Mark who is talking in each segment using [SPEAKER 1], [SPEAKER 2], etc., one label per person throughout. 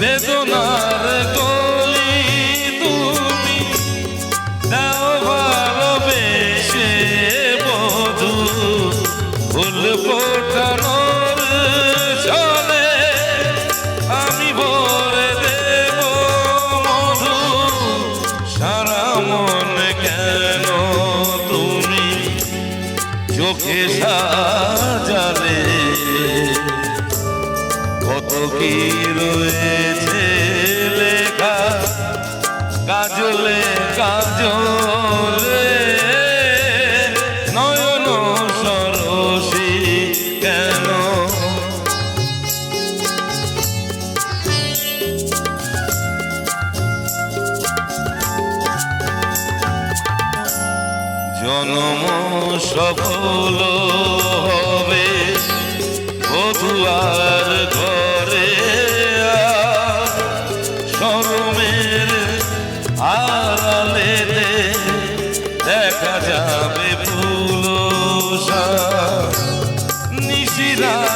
[SPEAKER 1] বেদনার কলি তুমি দাও ভালোবেসে বধু, ফুল ফোটানোর চলে আমি ভরে দেব মধু। সারা মন কেন তুমি চোখে সাজালে কি রয়েছে লেখা? কাজলে কাজলে কেন? জনম সফল হবে আড়ালেতে দেখা যাবে ফুল নিশিরাতে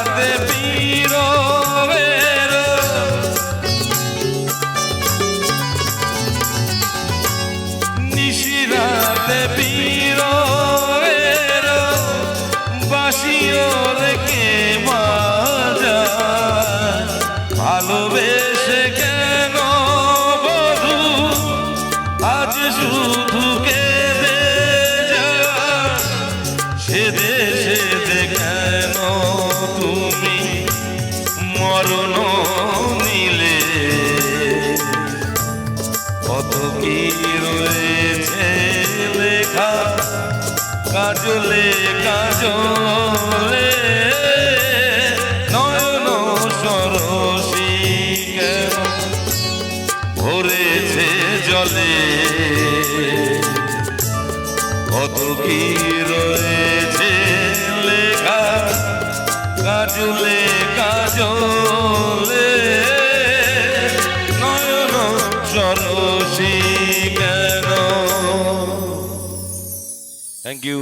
[SPEAKER 1] শুধু কেঁদে কেন তুমি মরণ নিলে? লেখা কাজলে কাজলে? নয়ন সরসী কেন ভরেছে জলে। কত কি রয়েছে লেখা কাজলে কাজলে। নয়ন সরসী কেন? Thank you